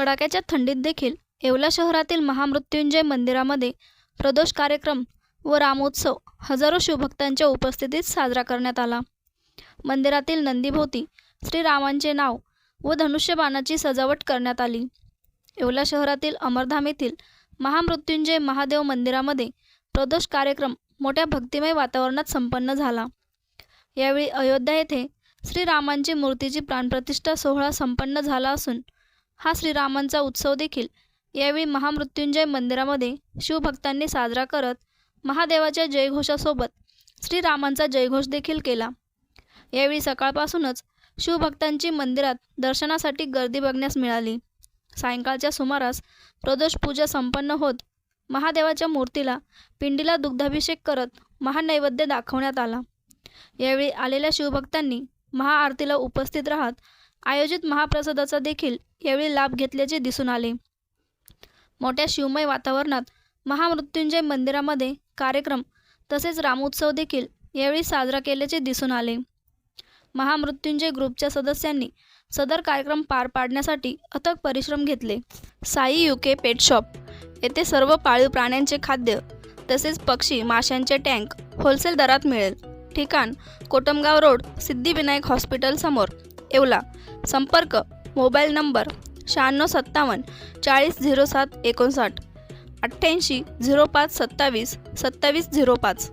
कडाक्याच्या थंडीत देखील येवला शहरातील महामृत्युंजय मंदिरामध्ये प्रदोष कार्यक्रम व रामोत्सव हजारो शिवभक्तांच्या उपस्थितीत साजरा करण्यात आला. मंदिरातील नंदीभोवती श्रीरामांचे नाव व धनुष्यबाणाची सजावट करण्यात आली. येवला शहरातील अमरधाम येथील महामृत्युंजय महादेव मंदिरामध्ये प्रदोष कार्यक्रम मोठ्या भक्तिमय वातावरणात संपन्न झाला. यावेळी अयोध्या येथे श्रीरामांची मूर्तीची प्राणप्रतिष्ठा सोहळा संपन्न झाला असून हा श्रीरामांचा उत्सव देखील यावेळी महामृत्युंजय मंदिरामध्ये शिवभक्तांनी साजरा करत महादेवाच्या जयघोषासोबत श्रीरामांचा जयघोष देखील केला. यावेळी सकाळपासूनच शिवभक्तांची मंदिरात दर्शनासाठी गर्दी बघण्यास मिळाली. सायंकाळच्या सुमारास प्रदोष पूजा संपन्न होत महादेवाच्या मूर्तीला पिंडीला दुग्धाभिषेक करत महानैवेद्य दाखवण्यात आला. यावेळी आलेल्या शिवभक्तांनी महाआरतीला उपस्थित राहत आयोजित महाप्रसादाचा देखील यावेळी लाभ घेतल्याचे दिसून आले. मोठ्या शिवमय वातावरणात महामृत्युंजय मंदिरामध्ये कार्यक्रम तसेच रामोत्सव देखील यावेळी साजरा केल्याचे दिसून आले. महामृत्युंजय ग्रुपच्या सदस्यांनी सदर कार्यक्रम पार पाडण्यासाठी अथक परिश्रम घेतले. साई युके पेट शॉप येथे सर्व पाळीव प्राण्यांचे खाद्य तसेच पक्षी माशांचे टँक होलसेल दरात मिळेल. ठिकाण कोटमगाव रोड सिद्धिविनायक हॉस्पिटल समोर. येवला. संपर्क मोबाईल नंबर शहाण्णव सत्तावन्न चाळीस झिरो सात एकोणसाठ अठ्ठ्याऐंशी झिरो पाच सत्तावीस सत्तावीस झिरो पाच.